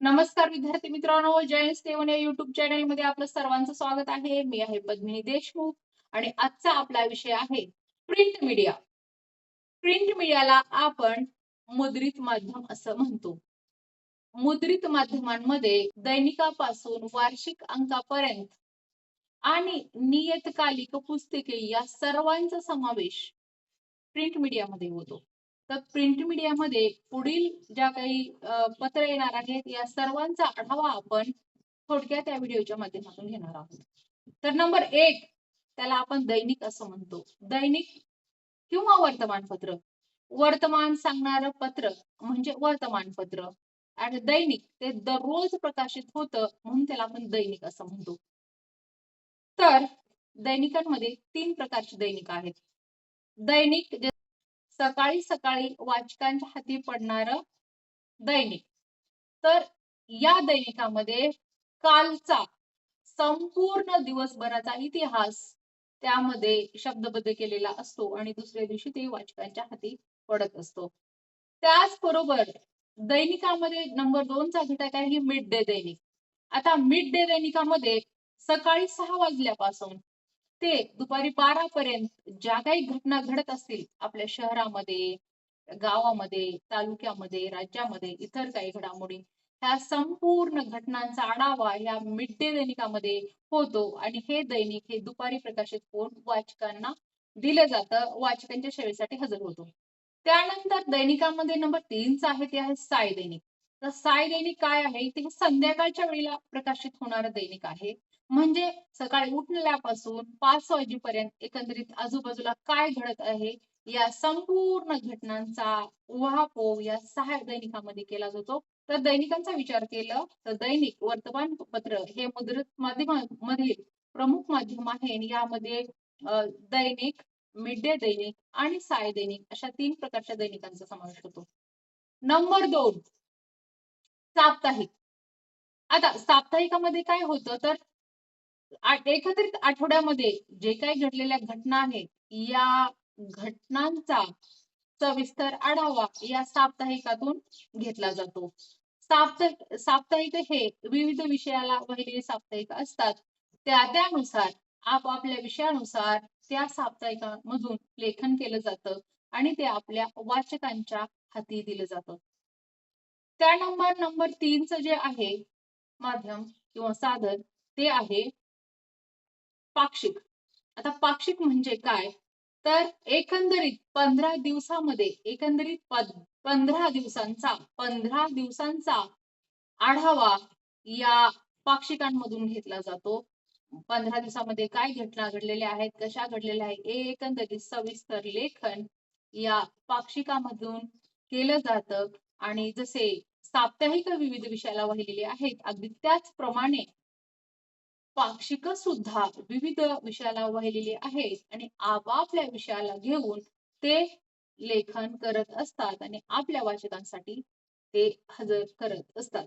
नमस्कार विद्यार्थी मित्रांनो जयंत स्टेवन या युट्यूब चॅनलमध्ये आपलं सर्वांचं स्वागत आहे. मी आहे पद्मिनी देशमुख आणि आजचा आपला विषय आहे प्रिंट मीडिया प्रिंट मीडियाला आपण मुद्रित माध्यम असं म्हणतो. मुद्रित माध्यमांमध्ये दैनिकापासून वार्षिक अंकापर्यंत आणि नियतकालिक पुस्तके या सर्वांचा समावेश प्रिंट मीडियामध्ये होतो. तर प्रिंट मीडियामध्ये पुढील ज्या काही पत्र येणार आहेत या सर्वांचा आढावा आपण थोडक्यात या व्हिडिओच्या माध्यमातून घेणार आहोत. तर नंबर एक त्याला आपण दैनिक असं म्हणतो. दैनिक किंवा वर्तमानपत्र? वर्तमान सांगणारं पत्र म्हणजे वर्तमानपत्र. आणि दैनिक ते दररोज प्रकाशित होतं म्हणून त्याला आपण दैनिक असं म्हणतो. तर दैनिकांमध्ये तीन प्रकारची दैनिक आहेत. दैनिक जे सकाळी सकाळी वाचकांच्या हाती पडणार दैनिक. तर या दैनिकामध्ये कालचा संपूर्ण दिवसभराचा इतिहास त्यामध्ये शब्दबद्ध केलेला असतो आणि दुसऱ्या दिवशी ते वाचकांच्या हाती पडत असतो. त्याचबरोबर दैनिकामध्ये नंबर दोनचा घटक आहे मिड डे दैनिक. आता मिड डे दैनिकामध्ये सकाळी सहा वाजल्यापासून ते दुपारी बारा पर्यंत ज्या काही घटना घडत असतील आपल्या शहरामध्ये गावामध्ये तालुक्यामध्ये राज्यामध्ये इतर काही घडामोडी ह्या संपूर्ण घटनांचा आढावा या मिड डे दैनिकामध्ये होतो. आणि हे दैनिक हे दुपारी प्रकाशित होऊन वाचकांना दिलं जातं. वाचकांच्या सेवेसाठी हजर होतो. त्यानंतर दैनिकामध्ये नंबर तीनच आहे ते आहे साय दैनिक. तर साय दैनिक काय आहे? ते संध्याकाळच्या वेळेला प्रकाशित होणारं दैनिक आहे. म्हणजे सकाळी उठल्यापासून पाच वाजेपर्यंत एकंदरीत आजूबाजूला काय घडत आहे या संपूर्ण घटनांचा उहापोह या सहा दैनिकामध्ये केला जातो. तर दैनिकांचा विचार केला तर दैनिक वर्तमानपत्र हे मुद्रित माध्यमामधील प्रमुख माध्यम आहे. आणि यामध्ये दैनिक मिड डे दैनिक आणि साय दैनिक अशा तीन प्रकारच्या दैनिकांचा समावेश होतो. नंबर दोन साप्ताहिक. आता साप्ताहिकामध्ये काय होतं तर एकत्रित आठवड्यामध्ये जे काही घडलेल्या घटना आहेत या घटनांचा सविस्तर आढावा या साप्ताहिकातून घेतला जातो. साप्ताहिक साप्ताहिक हे विविध विषयाला वहिलेले साप्ताहिक असतात. त्या त्यानुसार आपापल्या विषयानुसार त्या साप्ताहिकामधून लेखन केलं जातं आणि ते आपल्या वाचकांच्या हाती दिलं जातं. त्या नंबर नंबर तीनचं जे आहे माध्यम किंवा साधन ते आहे पाक्षिक. आता पाक्षिक म्हणजे काय? तर एकंदरीत पंधरा दिवसामध्ये एकंदरीत पंधरा दिवसांचा पंधरा दिवसांचा आढावा या पाक्षिकांमधून घेतला जातो. पंधरा दिवसामध्ये काय घटना घडलेल्या आहेत कशा घडलेल्या आहेत एकंदरीत सविस्तर लेखन या पाक्षिकामधून केलं जातं. आणि जसे साप्ताहिक विविध विषयाला वाहिलेले आहेत अगदी त्याचप्रमाणे पाक्षिक सुद्धा विविध विषयाला वाहिलेली आहेत आणि आपापल्या विषयाला घेऊन ते लेखन करत असतात आणि आपल्या वाचकांसाठी ते हजर करत असतात.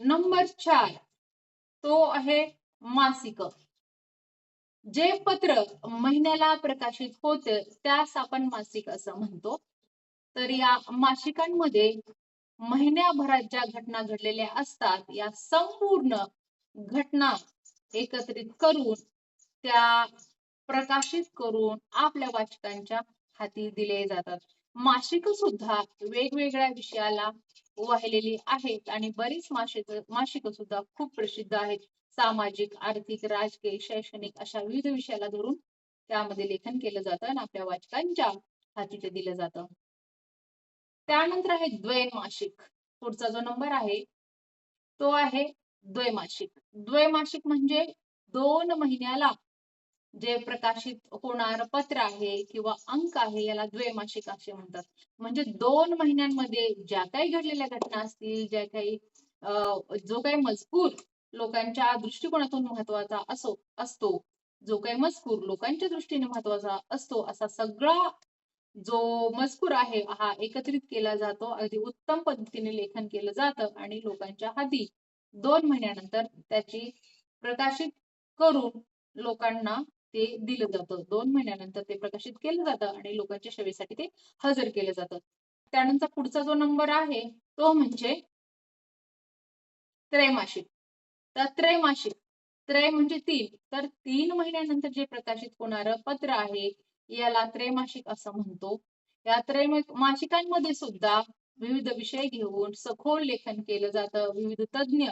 नंबर चार तो आहे मासिक. जे पत्र महिन्याला प्रकाशित होते त्यास आपण मासिक असं म्हणतो. तर या मासिकांमध्ये महिन्याभरात ज्या घटना घडलेल्या असतात या संपूर्ण घटना एकत्रित करून त्या प्रकाशित करून आपल्या वाचकांच्या हाती दिले जातात. मासिक सुद्धा वेगवेगळ्या विषयाला वाहिलेली आहेत आणि बरीच मासिक मासिक सुद्धा खूप प्रसिद्ध आहेत. सामाजिक आर्थिक राजकीय शैक्षणिक अशा विविध विषयाला धरून त्यामध्ये लेखन केलं जातं आणि आपल्या वाचकांच्या हाती ते दिलं जातं. त्यानंतर आहे द्वैमासिक. पुढचा जो नंबर आहे तो आहे द्वैमासिक. द्वैमासिक म्हणजे दोन महिन्याला जे प्रकाशित होणार पत्र आहे किंवा अंक आहे याला द्वैमासिक असे म्हणतात. म्हणजे दोन महिन्यांमध्ये ज्या काही घडलेल्या घटना असतील ज्या काही जो काही मजकूर लोकांच्या दृष्टिकोनातून महत्त्वाचा असो असतो जो काही मजकूर लोकांच्या दृष्टीने महत्त्वाचा असतो असा सगळा जो मजकूर आहे हा एकत्रित केला जातो. अगदी उत्तम पद्धतीने लेखन केलं जातं आणि लोकांच्या हाती दोन महिन्यानंतर त्याची प्रकाशित करून लोकांना ते दिलं जातं. दोन महिन्यानंतर ते प्रकाशित केलं जातं आणि लोकांच्या सेवेसाठी ते हजर केलं जातं. त्यानंतर पुढचा जो नंबर आहे तो म्हणजे त्रैमासिक. तर त्रैमासिक त्रय म्हणजे तीन. तर तीन महिन्यानंतर जे प्रकाशित होणारं पत्र आहे याला त्रैमासिक असं म्हणतो. या त्रैमासिकांमध्ये सुद्धा विविध विषय घेऊन सखोल लेखन केलं जातं. विविध तज्ञ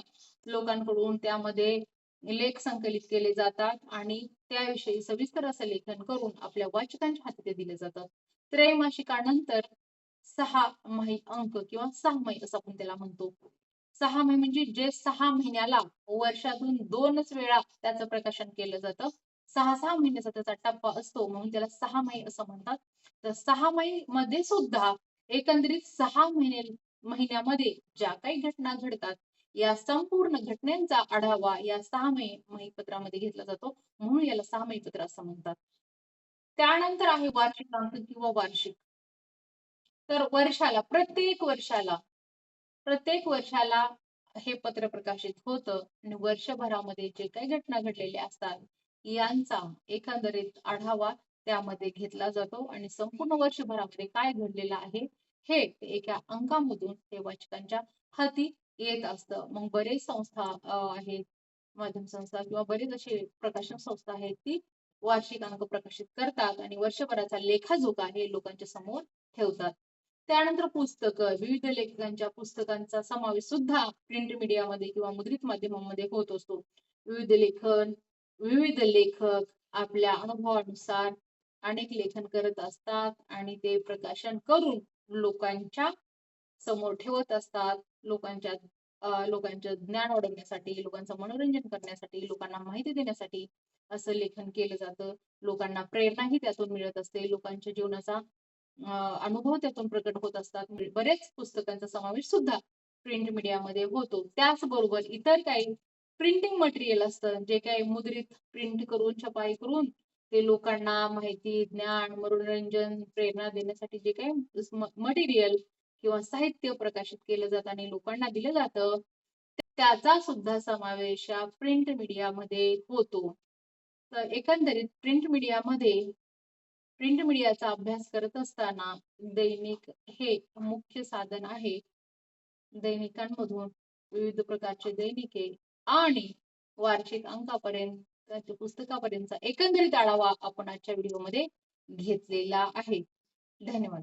लोकांकडून त्यामध्ये लेख संकलित केले जातात आणि त्याविषयी सविस्तर असं लेखन करून आपल्या वाचकांच्या हाती ते दिलं जातं. त्रैमासिकानंतर सहा माही अंक किंवा सहामाही असं आपण त्याला म्हणतो. सहा महिने म्हणजे जे सहा महिन्याला वर्षातून दोनच वेळा त्याचं प्रकाशन केलं जातं. सहा सहा महिन्याचा त्याचा टप्पा असतो म्हणून त्याला सहा माही असं म्हणतात. तर सहा माही मध्ये सुद्धा एकंदरीत सहा महिने महिन्यामध्ये ज्या काही घटना घडतात या संपूर्ण घटनांचा आढावा या सहा माही पत्रामध्ये घेतला जातो. म्हणून याला सहा माही पत्र असं म्हणतात. त्यानंतर आहे वार्षिकांक किंवा वार्षिक. तर वर्षाला प्रत्येक वर्षाला प्रत्येक वर्षाला हे पत्र प्रकाशित होतं आणि वर्षभरामध्ये जे काही घटना घडलेल्या असतात यांचा एकंदरीत आढावा त्यामध्ये घेतला जातो आणि संपूर्ण वर्षभरामध्ये काय घडलेलं आहे हे एका अंकामधून हे वाचकांच्या हाती येत असतं. मग बरेच संस्था आहेत माध्यम संस्था किंवा बरेच असे प्रकाशन संस्था आहेत ती वार्षिक अंक प्रकाशित करतात आणि वर्षभराचा लेखाजोखा हे लोकांच्या समोर ठेवतात. त्यानंतर पुस्तक विविध लेखकांच्या पुस्तकांचा समावेश सुद्धा प्रिंट मीडियामध्ये किंवा मुद्रित माध्यमांमध्ये होत असतो. विविध लेखन विविध लेखक आपल्या अनुभवानुसार अनेक लेखन करत असतात आणि ते प्रकाशन करून लोकांच्या समोर ठेवत असतात. लोकांच्या लोकांचं ज्ञान वाढवण्यासाठी लोकांचं मनोरंजन करण्यासाठी लोकांना माहिती देण्यासाठी असं लेखन केलं जातं. लोकांना प्रेरणाही त्यातून मिळत असते. लोकांच्या जीवनाचा अनुभव त्यातून प्रकट होत असतात. बरेच पुस्तकांचा समावेश सुद्धा प्रिंट मीडियामध्ये होतो. त्याचबरोबर इतर काही प्रिंटिंग मटेरियल असतं. जे काही मुद्रित प्रिंट करून छपाई करून ते लोकांना माहिती ज्ञान मनोरंजन प्रेरणा देण्यासाठी जे काही मटेरियल किंवा साहित्य प्रकाशित केलं जातं आणि लोकांना दिलं जातं त्याचा सुद्धा समावेश या प्रिंट मीडियामध्ये होतो. तर एकंदरीत प्रिंट मीडियामध्ये प्रिंट मीडियाचा अभ्यास करत असताना दैनिक हे मुख्य साधन आहे. दैनिकांमधून विविध प्रकारचे दैनिके आणि वार्षिक अंकापर्यंत पुस्तकापर्यंतचा एकंदरीत आढावा आपण आजच्या व्हिडिओमध्ये घेतलेला आहे. धन्यवाद.